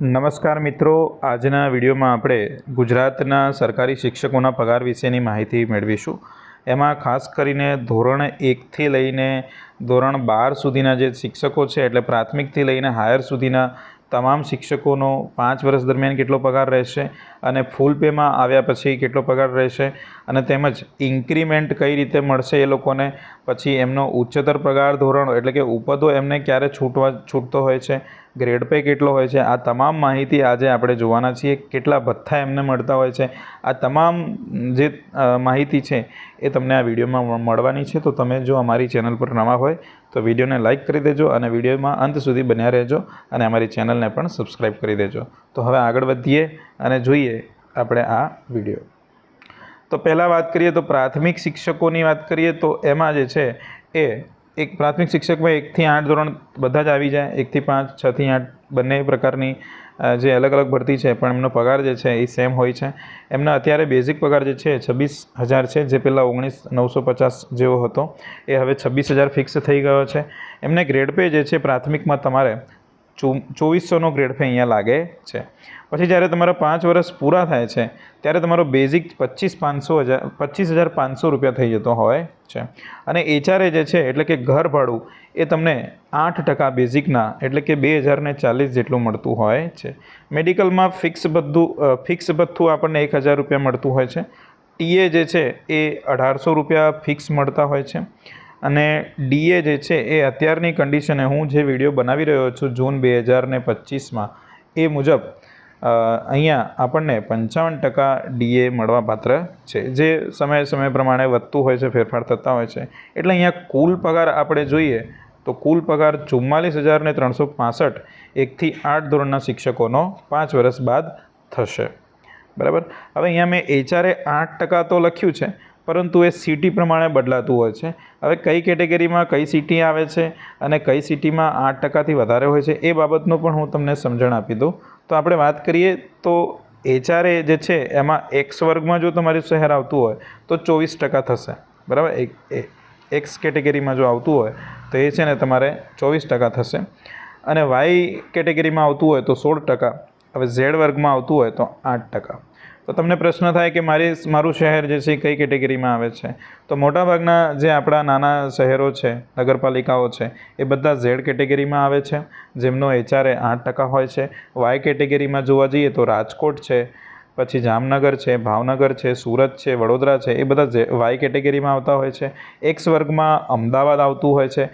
નમસ્કાર મિત્રો. આજના વિડીયોમાં આપણે ગુજરાતના સરકારી શિક્ષકોના પગાર વિશેની માહિતી મેળવીશું. એમાં ખાસ કરીને ધોરણ એકથી લઈને ધોરણ બાર સુધીના જે શિક્ષકો છે, એટલે પ્રાથમિકથી લઈને હાયર સુધીના તમામ શિક્ષકોનો પાંચ વર્ષ દરમિયાન કેટલો પગાર રહેશે અને ફૂલ પેમાં આવ્યા પછી કેટલો પગાર રહેશે અને તેમજ ઇન્ક્રીમેન્ટ કઈ રીતે મળશે એ લોકોને, પછી એમનો ઉચ્ચતર પગાર ધોરણ, એટલે કે ઉપદો એમને ક્યારે છૂટવા છૂટતો હોય છે ગ્રેડ પે કેટલો હોય છે? આ તમામ માહિતી આજે આપણે જોવાના છીએ. કેટલા ભથ્થા એમને મળતા હોય છે? આ તમામ જે માહિતી છે એ તમને આ વિડીયોમાં મળવાની છે. તો તમે જો અમારી ચેનલ પર નવા હોય, તો વિડીયોને લાઇક કરી દેજો અને વિડીયોમાં અંત સુધી બન્યા રહેજો અને અમારી ચેનલને પણ સબસ્ક્રાઈબ કરી દેજો. તો હવે આગળ વધીએ અને જોઈએ આપણે આ વીડિયો. તો પહેલાં વાત કરીએ તો પ્રાથમિક શિક્ષકોની વાત કરીએ તો એમાં જે છે એ એક પ્રાથમિક શિક્ષકમાં એકથી આઠ ધોરણ બધા જ આવી જાય. એકથી પાંચ, છથી આઠ બંને પ્રકારની જે અલગ અલગ ભરતી છે, પણ એમનો પગાર જે છે એ સેમ હોય છે. એમના અત્યારે બેઝિક પગાર જે છે છવ્વીસ હજાર છે, જે પહેલાં ઓગણીસ, નવસો પચાસ જેવો હતો. એ હવે છવ્વીસ હજાર ફિક્સ થઈ ગયો છે. એમને ગ્રેડ પે જે છે પ્રાથમિકમાં તમારે ચોવીસોનો ગ્રેડ ફી અહીંયા લાગે છે. પછી જ્યારે તમારા પાંચ વર્ષ પૂરા થાય છે, ત્યારે તમારો બેઝિક પચીસ પાંચસો હજાર પચીસ હજાર પાંચસો રૂપિયા થઈ જતો હોય છે. અને એચઆરએ જે છે, એટલે કે ઘર ભાડું એ તમને આઠ ટકા બેઝિકના એટલે કે બે હજારને ચાલીસ જેટલું મળતું હોય છે. મેડિકલમાં ફિક્સ બધું ફિક્સ ભથ્થું આપણને એક હજાર રૂપિયા મળતું હોય છે. ટીએ જે છે, એ અઢારસો રૂપિયા ફિક્સ મળતા હોય છે. અને ડીએ જે છે એ અત્યારની કન્ડિશને હું જે વીડિયો બનાવી રહ્યો છું જૂન બે હજાર ને પચીસમાં, એ મુજબ અહીંયા આપણને પંચાવન ટકા ડીએ મળવાપાત્ર છે. જે સમય સમય પ્રમાણે વધતું હોય છે, ફેરફાર થતા હોય છે. એટલે અહીંયા કુલ પગાર આપણે જોઈએ, તો કુલ પગાર ચુમ્માલીસ હજાર ને ત્રણસો પાસઠ એકથી આઠ ધોરણના શિક્ષકોનો પાંચ વર્ષ બાદ થશે. બરાબર? હવે અહીંયા મેં એચઆરએ આઠ ટકા તો લખ્યું છે પરંતુ એ સિટી પ્રમાણે બદલાતું હોય છે. હવે કઈ કેટેગરીમાં કઈ સિટી આવે છે અને કઈ સિટીમાં આઠ ટકાથી વધારે હોય છે એ બાબતનું પણ હું તમને સમજણ આપી દઉં. તો આપણે વાત કરીએ તો એચઆરએ જે છે એમાં એક્સ વર્ગમાં જો તમારું શહેર આવતું હોય તો ચોવીસ ટકા થશે. બરાબર? એક એક્સ કેટેગરીમાં જો આવતું હોય તો એ છે ને તમારે ચોવીસ ટકા થશે. અને વાય કેટેગરીમાં આવતું હોય તો સોળ ટકા. હવે ઝેડ વર્ગમાં આવતું હોય તો આઠ ટકા. તો તમને પ્રશ્ન થાય કે મારી મારું શહેર જે છે એ કઈ કેટેગરીમાં આવે છે? તો મોટાભાગના જે આપણા નાના શહેરો છે, નગરપાલિકાઓ છે, એ બધા ઝેડ કેટેગરીમાં આવે છે. જેમનો એચઆરએ આઠ ટકા હોય છે. વાય કેટેગરીમાં જોવા જઈએ તો રાજકોટ છે, પછી જામનગર છે, ભાવનગર છે, સુરત છે, વડોદરા છે, એ બધા વાય કેટેગરીમાં આવતા હોય છે. એક્સ વર્ગમાં અમદાવાદ આવતું હોય છે.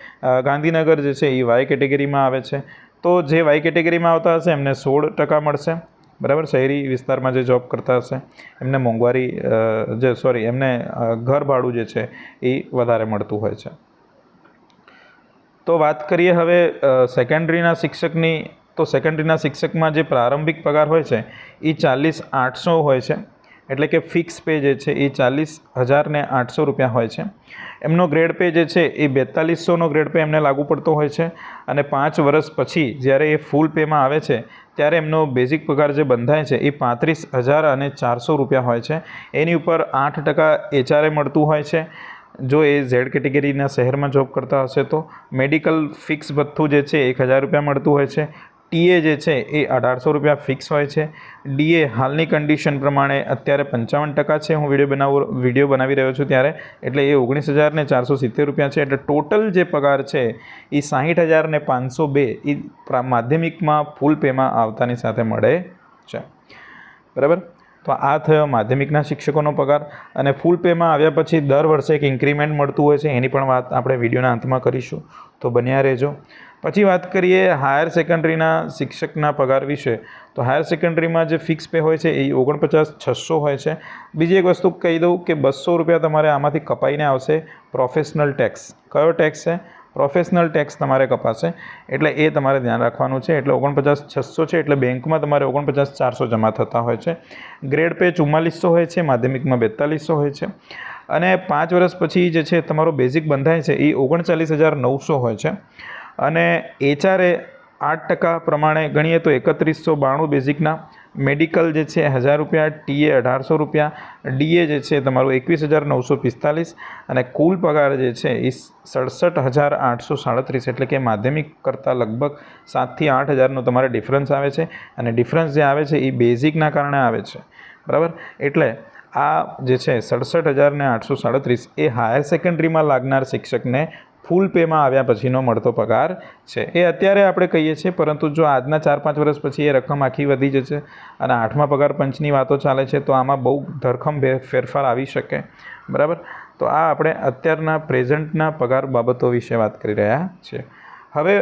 ગાંધીનગર જે છે એ વાય કેટેગરીમાં આવે છે. તો જે વાય કેટેગરીમાં આવતા હશે એમને સોળ ટકા મળશે. બરાબર? શહેરી વિસ્તારમાં જે જોબ કરતા હશે, એમને મોંઘવારી જે સોરી એમને ઘર ભાડું જે છે, એ વધારે મળતું હોય છે. તો વાત કરીએ હવે સેકન્ડરીના શિક્ષકની, તો સેકન્ડરીના શિક્ષકમાં જે પ્રારંભિક પગાર હોય છે, એ ચાલીસ આઠસો હોય છે. એટલે કે ફિક્સ પે જે છે, એ ચાલીસ હજારને આઠસો રૂપિયા હોય છે. એમનો ગ્રેડ પે જે છે, એ બેતાલીસોનો ગ્રેડ પે એમને લાગુ પડતો હોય છે. અને પાંચ વર્ષ પછી જ્યારે એ ફૂલ પેમાં આવે છે ત્યારે એમનો બેઝિક પગાર જે બંધાય છે એ પાંત્રીસ હજાર અને ચારસો રૂપિયા હોય છે. એની ઉપર આઠ ટકા એચઆરએ મળતું હોય છે. જો એ ઝેડ કેટેગરીના શહેરમાં જોબ કરતા હશે તો મેડિકલ ફિક્સ ભથ્થું જે છે એક હજાર રૂપિયા મળતું હોય છે. ટીએ જે છે એ અઢારસો રૂપિયા ફિક્સ હોય છે. ડીએ હાલની કન્ડિશન પ્રમાણે અત્યારે પંચાવન ટકા છે. હું વીડિયો બનાવું વીડિયો બનાવી રહ્યો છું ત્યારે. એટલે એ ઓગણીસ હજાર ને ચારસો સિત્તેર રૂપિયા છે. એટલે ટોટલ જે પગાર છે એ સાહીઠ હજાર ને પાંચસો બે એ માધ્યમિકમાં ફૂલ પેમાં આવતાની સાથે મળે છે. બરાબર? તો આ થયો માધ્યમિકના શિક્ષકોનો પગાર અને ફૂલ પેમાં આવ્યા પછી દર વર્ષે એક ઇન્ક્રીમેન્ટ મળતું હોય છે. એની પણ વાત આપણે વિડીયોના અંતમાં કરીશું. તો બન્યા રહેજો. પછી વાત કરીએ હાયર સેકન્ડરીના શિક્ષકના પગાર વિશે. તો હાયર સેકન્ડરીમાં જે ફિક્સ પે હોય છે, એ ઓગણપચાસ, છસો હોય છે. બીજી એક વસ્તુ કહી દઉં કે બસો રૂપિયા તમારે આમાંથી કપાઈને આવશે પ્રોફેશનલ ટેક્સ કયો ટેક્સ છે? પ્રોફેશનલ ટેક્સ તમારે કપાશે. એટલે એ તમારે ધ્યાન રાખવાનું છે. એટલે ઓગણપચાસ, છસો છે, એટલે બેંકમાં તમારે ઓગણપચાસ, ચારસો જમા થતા હોય છે. ગ્રેડ પે ચુમ્માલીસો હોય છે, માધ્યમિકમાં બેતાલીસો હોય છે. અને પાંચ વર્ષ પછી જે છે, તમારો બેઝિક બંધાય છે, એ ઓગણચાલીસ હજાર નવસો હોય છે. અને એચઆરએ આઠ ટકા પ્રમાણે ગણીએ તો એકત્રીસો બાણું બેઝિકના મેડિકલ જે છે, હજાર રૂપિયા ટીએ અઢારસો રૂપિયા ડીએ જે છે તમારું એકવીસ હજાર નવસો પિસ્તાલીસ અને કુલ પગાર જે છે એ સડસઠ હજાર આઠસો સાડત્રીસ એટલે કે માધ્યમિક કરતાં લગભગ સાતથી આઠ હજારનો તમારે ડિફરન્સ આવે છે અને ડિફરન્સ જે આવે છે એ બેઝિકના કારણે આવે છે. બરાબર? એટલે આ જે છે, સડસઠ હજાર ને આઠસો સાડત્રીસ એ હાયર સેકન્ડરીમાં લાગનાર શિક્ષકને ફૂલ પેમાં આવ્યા પછીનો મળતો પગાર છે. એ અત્યારે આપણે કહીએ છીએ, પરંતુ જો આજના ચાર પાંચ વર્ષ પછી એ રકમ આખી વધી જશે અને આઠમા પગાર પંચની વાતો ચાલે છે, તો આમાં બહુ ધરખમ ફેરફાર આવી શકે. બરાબર? તો આ આપણે અત્યારના પ્રેઝન્ટના પગાર બાબતો વિશે વાત કરી રહ્યા છીએ. હવે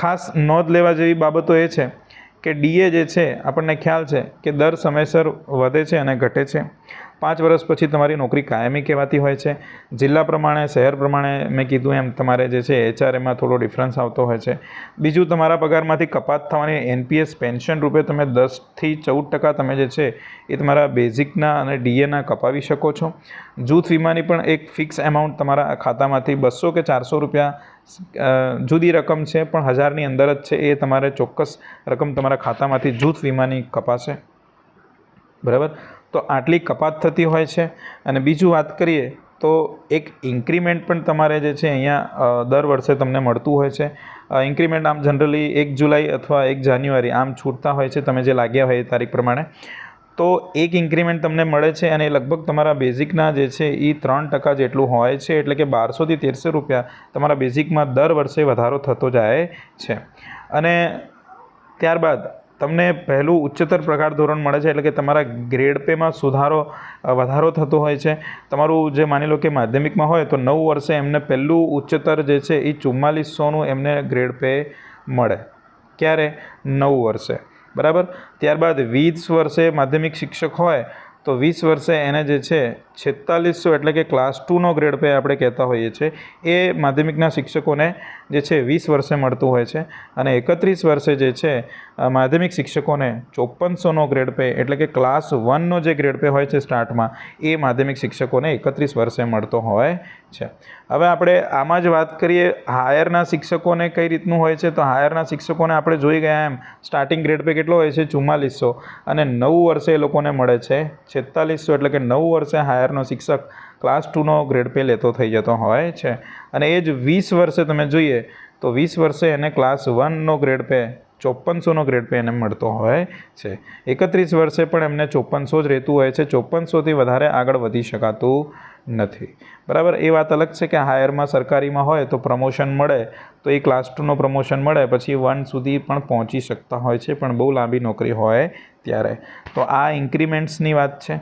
ખાસ નોંધ લેવા જેવી બાબતો એ છે કે ડીએ જે છે, આપણને ખ્યાલ છે કે દર સમયસર વધે છે અને ઘટે છે. પાંચ વર્ષ પછી તમારી નોકરી કાયમી કહેવાતી હોય છે. જિલ્લા પ્રમાણે, શહેર પ્રમાણે મેં કીધું એમ તમારે જે છે, એચઆરએમાં થોડો ડિફરન્સ આવતો હોય છે. બીજું, તમારા પગારમાંથી કપાત થવાની એનપીએસ પેન્શન રૂપે તમે દસથી ચૌદ ટકા તમે જે છે, એ તમારા બેઝિકના અને ડીએના કપાવી શકો છો. જૂથ વીમાની પણ એક ફિક્સ એમાઉન્ટ તમારા ખાતામાંથી બસો કે ચારસો રૂપિયા જુદી રકમ છે, પણ હજારની અંદર જ છે, એ તમારે ચોક્કસ રકમ તમારા ખાતામાંથી જૂથ વીમાની કપાશે. બરાબર? તો આટલી કપાત થતી હોય છે. અને બીજું વાત કરીએ, તો એક ઇન્ક્રીમેન્ટ પણ તમારે જે છે, અહીંયા દર વર્ષે તમને મળતું હોય છે. ઇન્ક્રીમેન્ટ આમ જનરલી એક જુલાઈ અથવા એક જાન્યુઆરી આમ છૂટતા હોય છે, તમે જે લાગ્યા હોય એ તારીખ પ્રમાણે. તો એક ઇન્ક્રીમેન્ટ તમને મળે છે અને લગભગ તમારા બેઝિકના જે છે એ ત્રણ ટકા જેટલું હોય છે, એટલે કે બારસોથી તેરસો રૂપિયા તમારા બેઝિકમાં દર વર્ષે વધારો થતો જાય છે. અને ત્યારબાદ તમને પહેલું ઉચ્ચતર પ્રકાર ધોરણ મળે છે, એટલે કે તમારા ગ્રેડ પેમાં સુધારો વધારો થતો હોય છે. તમારું જે માની લો કે માધ્યમિકમાં હોય તો નવ વર્ષે એમને પહેલું ઉચ્ચતર જે છે એ ચુમ્માલીસોનું એમને ગ્રેડ પે મળે. ક્યારે? નવ વર્ષે. બરાબર? ત્યારબાદ વીસ વર્ષે માધ્યમિક શિક્ષક હોય, તો વીસ વર્ષે એને જે છે છેતાલીસો એટલે કે ક્લાસ ટુનો ગ્રેડ પે આપણે કહેતા હોઈએ છીએ. એ માધ્યમિકના શિક્ષકોને જે છે, વીસ વર્ષે મળતું હોય છે અને એકત્રીસ વર્ષે જે છે માધ્યમિક શિક્ષકોને ચોપનસોનો ગ્રેડ પે એટલે કે ક્લાસ વનનો જે ગ્રેડ પે હોય છે સ્ટાર્ટમાં એ માધ્યમિક શિક્ષકોને એકત્રીસ વર્ષે મળતો હોય છે. હવે આપણે આમાં જ વાત કરીએ હાયરના શિક્ષકોને કઈ રીતનું હોય છે? તો હાયરના શિક્ષકોને આપણે જોઈ ગયા એમ સ્ટાર્ટિંગ ગ્રેડ પે કેટલો હોય છે? ચુમ્માલીસો. અને નવ વર્ષે એ લોકોને મળે છે છેતાલીસો, એટલે કે નવ વર્ષે હાયરનો શિક્ષક ક્લાસ ટુનો ગ્રેડ પે લેતો થઈ જતો હોય છે. અને એ જ વીસ વર્ષે તમે જોઈએ, તો વીસ વર્ષે એને ક્લાસ વનનો ગ્રેડ પે ચોપનસોનો ગ્રેડ પે એને મળતો હોય છે. એકત્રીસ વર્ષે પણ એમને ચોપનસો જ રહેતું હોય છે. ચોપનસોથી વધારે આગળ વધી શકાતું નથી. બરાબર? એ વાત અલગ છે કે હાયરમાં સરકારીમાં હોય તો પ્રમોશન મળે, તો એ ક્લાસ ટુનો પ્રમોશન મળે, પછી વન સુધી પણ પહોંચી શકતા હોય છે, પણ બહુ લાંબી નોકરી હોય ત્યારે તો આ ઇન્ક્રીમેન્ટ્સની વાત છે.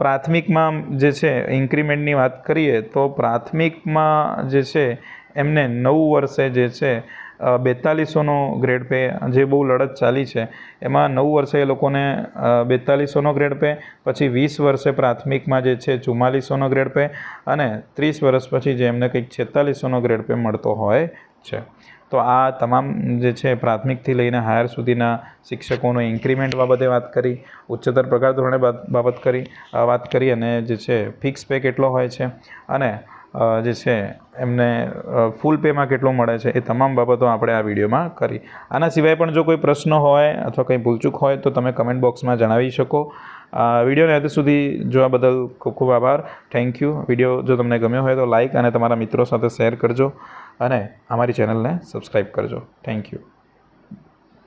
પ્રાથમિકમાં જે છે ઇન્ક્રીમેન્ટની વાત કરીએ, તો પ્રાથમિકમાં જે છે, એમને નવ વર્ષે જે છે બેતાલીસોનો ગ્રેડ પે જે બહુ લડત ચાલી છે, એમાં નવ વર્ષે એ લોકોને બેતાલીસોનો ગ્રેડ પે પછી વીસ વર્ષે પ્રાથમિકમાં જે છે, ચુમ્માલીસોનો ગ્રેડ પે અને ત્રીસ વર્ષ પછી જે એમને કંઈક છેતાલીસોનો ગ્રેડ પે મળતો હોય છે. તો આ તમામ જે છે, પ્રાથમિકથી લઈને હાયર સુધીના શિક્ષકોનો ઇન્ક્રીમેન્ટ બાબતે વાત કરી, ઉચ્ચતર પગાર ધોરણે બાબત કરી વાત કરી અને જે છે ફિક્સ પે કેટલો હોય છે અને જે છે, એમને ફૂલ પેમાં કેટલું મળે છે એ તમામ બાબતો આપણે આ વિડીયોમાં કરી. આના સિવાય પણ જો કોઈ પ્રશ્ન હોય અથવા કંઈ ભૂલચૂક હોય તો તમે કમેન્ટ બોક્સમાં જણાવી શકો. વિડીયોને હદ સુધી જોવા બદલ ખૂબ ખૂબ આભાર. થેન્ક યુ વીડિયો જો તમને ગમ્યો હોય તો લાઈક અને તમારા મિત્રો સાથે શેર કરજો. અને અમારી ચેનલને સબસ્ક્રાઈબ કરજો. Thank you